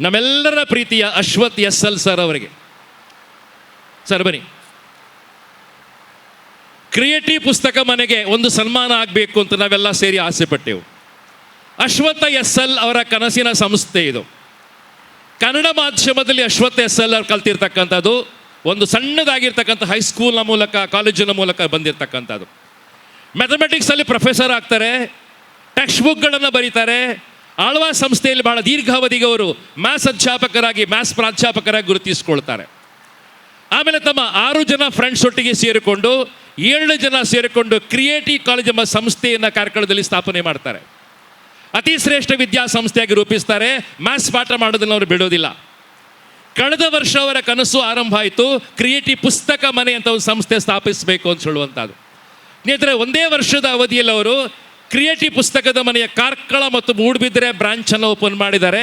ನಮ್ಮೆಲ್ಲರ ಪ್ರೀತಿಯ Ashwath S L sir ಅವರಿಗೆ. ಸರ್ ಬನ್ನಿ. ಕ್ರಿಯೇಟಿವ್ ಪುಸ್ತಕ ಮನೆಗೆ ಒಂದು ಸನ್ಮಾನ ಆಗಬೇಕು ಅಂತ ನಾವೆಲ್ಲ ಸೇರಿ ಆಸೆ ಪಟ್ಟೆವು. ಅಶ್ವಥ ಎಸ್ ಎಲ್ ಅವರ ಕನಸಿನ ಸಂಸ್ಥೆ ಇದು. ಕನ್ನಡ ಮಾಧ್ಯಮದಲ್ಲಿ ಅಶ್ವಥ್ ಎಸ್ ಎಲ್ ಅವರು ಕಲ್ತಿರ್ತಕ್ಕಂಥದ್ದು, ಒಂದು ಸಣ್ಣದಾಗಿರ್ತಕ್ಕಂಥ ಹೈಸ್ಕೂಲ್ನ ಮೂಲಕ ಕಾಲೇಜಿನ ಮೂಲಕ ಬಂದಿರತಕ್ಕಂಥದ್ದು. ಮ್ಯಾಥಮೆಟಿಕ್ಸಲ್ಲಿ ಪ್ರೊಫೆಸರ್ ಆಗ್ತಾರೆ ಟೆಕ್ಸ್ಟ್ ಬುಕ್ಗಳನ್ನು ಬರೀತಾರೆ ಆಳ್ವಾ ಸಂಸ್ಥೆಯಲ್ಲಿ ಬಹಳ ದೀರ್ಘಾವಧಿಗೆ ಅವರು ಮ್ಯಾಥ್ಸ್ ಅಧ್ಯಾಪಕರಾಗಿ, ಮ್ಯಾಥ್ಸ್ ಪ್ರಾಧ್ಯಾಪಕರಾಗಿ ಗುರುತಿಸಿಕೊಳ್ತಾರೆ. ಆಮೇಲೆ ತಮ್ಮ ಆರು ಜನ ಫ್ರೆಂಡ್ಸ್ ಒಟ್ಟಿಗೆ ಸೇರಿಕೊಂಡು, ಏಳು ಜನ ಸೇರಿಕೊಂಡು ಕ್ರಿಯೇಟಿವ್ ಕಾಲೇಜ್ ಎಂಬ ಸಂಸ್ಥೆಯನ್ನು ಕಾರ್ಕಳದಲ್ಲಿ ಸ್ಥಾಪನೆ ಮಾಡ್ತಾರೆ. ಅತಿ ಶ್ರೇಷ್ಠ ವಿದ್ಯಾಸಂಸ್ಥೆಯಾಗಿ ರೂಪಿಸ್ತಾರೆ. ಮ್ಯಾಥ್ಸ್ ಪಾಠ ಮಾಡೋದನ್ನು ಅವರು ಬಿಡೋದಿಲ್ಲ. ಕಳೆದ ವರ್ಷ ಅವರ ಕನಸು ಆರಂಭ ಆಯಿತು. ಕ್ರಿಯೇಟಿವ್ ಪುಸ್ತಕ ಮನೆ ಅಂತ ಒಂದು ಸಂಸ್ಥೆ ಸ್ಥಾಪಿಸಬೇಕು ಅಂತ ಹೇಳುವಂಥದ್ದು. ಸ್ನೇಹಿತರೆ, ಒಂದೇ ವರ್ಷದ ಅವಧಿಯಲ್ಲಿ ಅವರು ಕ್ರಿಯೇಟಿವ್ ಪುಸ್ತಕದ ಮನೆಯ ಕಾರ್ಕಳ ಮತ್ತು ಮೂಡುಬಿದಿರೆ ಬ್ರಾಂಚನ್ನು ಓಪನ್ ಮಾಡಿದ್ದಾರೆ.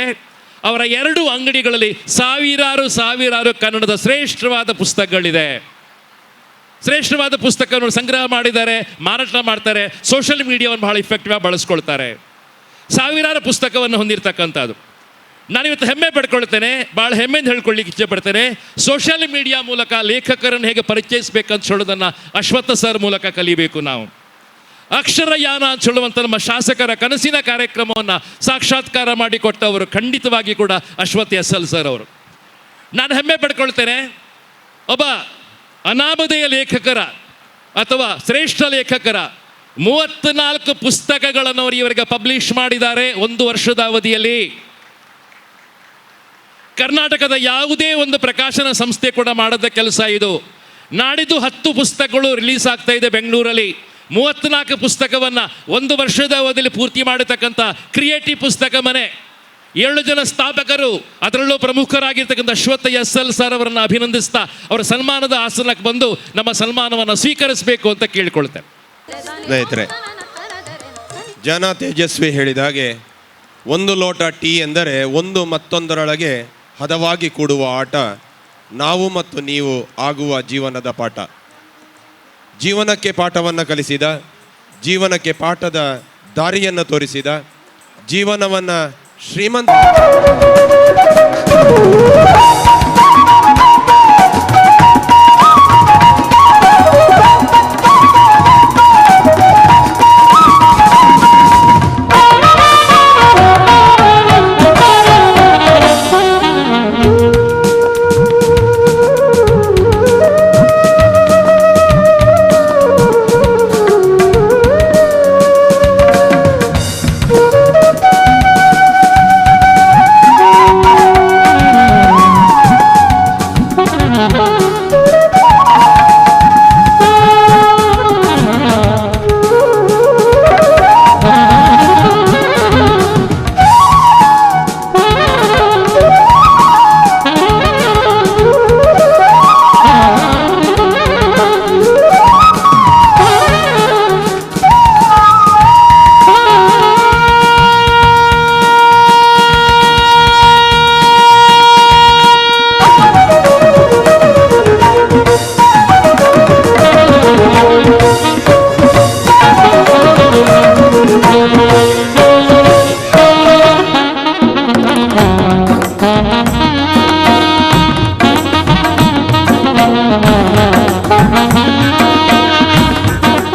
ಅವರ ಎರಡು ಅಂಗಡಿಗಳಲ್ಲಿ ಸಾವಿರಾರು ಸಾವಿರಾರು ಕನ್ನಡದ ಶ್ರೇಷ್ಠವಾದ ಪುಸ್ತಕಗಳಿದೆ. ಶ್ರೇಷ್ಠವಾದ ಪುಸ್ತಕವನ್ನು ಸಂಗ್ರಹ ಮಾಡಿದ್ದಾರೆ, ಮಾರಾಟ ಮಾಡ್ತಾರೆ ಸೋಷಿಯಲ್ ಮೀಡಿಯಾವನ್ನು ಬಹಳ ಇಫೆಕ್ಟಿವ್ ಆಗಿ ಬಳಸ್ಕೊಳ್ತಾರೆ. ಸಾವಿರಾರು ಪುಸ್ತಕವನ್ನು ಹೊಂದಿರತಕ್ಕಂಥದ್ದು. ನಾನಿವತ್ತು ಹೆಮ್ಮೆ ಪಡ್ಕೊಳ್ತೇನೆ ಭಾಳ ಹೆಮ್ಮೆಯಿಂದ ಹೇಳ್ಕೊಳ್ಳಿಕ್ಕೆ ಇಚ್ಛೆ ಪಡ್ತೇನೆ ಸೋಷಿಯಲ್ ಮೀಡಿಯಾ ಮೂಲಕ ಲೇಖಕರನ್ನು ಹೇಗೆ ಪರಿಚಯಿಸಬೇಕಂತ ಹೇಳೋದನ್ನು ಅಶ್ವತ್ಥ ಸರ್ ಮೂಲಕ ಕಲಿಬೇಕು ನಾವು. ಅಕ್ಷರಯಾನ ಅಂತ ಹೇಳುವಂಥ ನಮ್ಮ ಶಾಸಕರ ಕನಸಿನ ಕಾರ್ಯಕ್ರಮವನ್ನು ಸಾಕ್ಷಾತ್ಕಾರ ಮಾಡಿಕೊಟ್ಟವರು ಖಂಡಿತವಾಗಿ ಕೂಡ ಅಶ್ವಥ್ ಎಸ್ ಎಲ್ ಸರ್ ಅವರು. ನಾನು ಹೆಮ್ಮೆ ಪಡ್ಕೊಳ್ತೇನೆ, ಒಬ್ಬ ಅನಾಮಧೇಯ ಲೇಖಕರ ಅಥವಾ ಶ್ರೇಷ್ಠ ಲೇಖಕರ ಮೂವತ್ತ್ನಾಲ್ಕು ಪುಸ್ತಕಗಳನ್ನು ಅವರು ಇವರಿಗೆ ಪಬ್ಲಿಷ್ ಮಾಡಿದ್ದಾರೆ ಒಂದು ವರ್ಷದ ಅವಧಿಯಲ್ಲಿ. ಕರ್ನಾಟಕದ ಯಾವುದೇ ಒಂದು ಪ್ರಕಾಶನ ಸಂಸ್ಥೆ ಕೂಡ ಮಾಡದ ಕೆಲಸ ಇದು. ನಾಡಿದ್ದು ಹತ್ತು ಪುಸ್ತಕಗಳು ರಿಲೀಸ್ ಆಗ್ತಾ ಇದೆ ಬೆಂಗಳೂರಲ್ಲಿ. ಮೂವತ್ತ್ನಾಲ್ಕು ಪುಸ್ತಕವನ್ನು ಒಂದು ವರ್ಷದ ಅವಧಿಯಲ್ಲಿ ಪೂರ್ತಿ ಮಾಡತಕ್ಕಂಥ ಕ್ರಿಯೇಟಿವ್ ಪುಸ್ತಕ ಮನೆ. ಏಳು ಜನ ಸ್ಥಾಪಕರು, ಅದರಲ್ಲೂ ಪ್ರಮುಖರಾಗಿರ್ತಕ್ಕಂಥ ಅಶ್ವತ್ಥ ಎಸ್ ಎಲ್ ಸರ್ ಅವರನ್ನು ಅಭಿನಂದಿಸ್ತಾ ಅವರ ಸನ್ಮಾನದ ಆಸನಕ್ಕೆ ಬಂದು ನಮ್ಮ ಸನ್ಮಾನವನ್ನು ಸ್ವೀಕರಿಸಬೇಕು ಅಂತ ಕೇಳಿಕೊಳ್ತೇನೆ ಸ್ನೇಹಿತರೆ, ಜನ ತೇಜಸ್ವಿ ಹೇಳಿದ ಹಾಗೆ ಒಂದು ಲೋಟ ಟೀ ಎಂದರೆ ಒಂದು ಮತ್ತೊಂದರೊಳಗೆ ಹದವಾಗಿ ಕೂಡುವ ಆಟ ನಾವು ಮತ್ತು ನೀವು ಆಗುವ ಜೀವನದ ಪಾಠ. ಜೀವನಕ್ಕೆ ಪಾಠವನ್ನು ಕಲಿಸಿದ ಜೀವನಕ್ಕೆ ಪಾಠದ ದಾರಿಯನ್ನು ತೋರಿಸಿದ ಜೀವನವನ್ನು ಶ್ರೀಮಂತ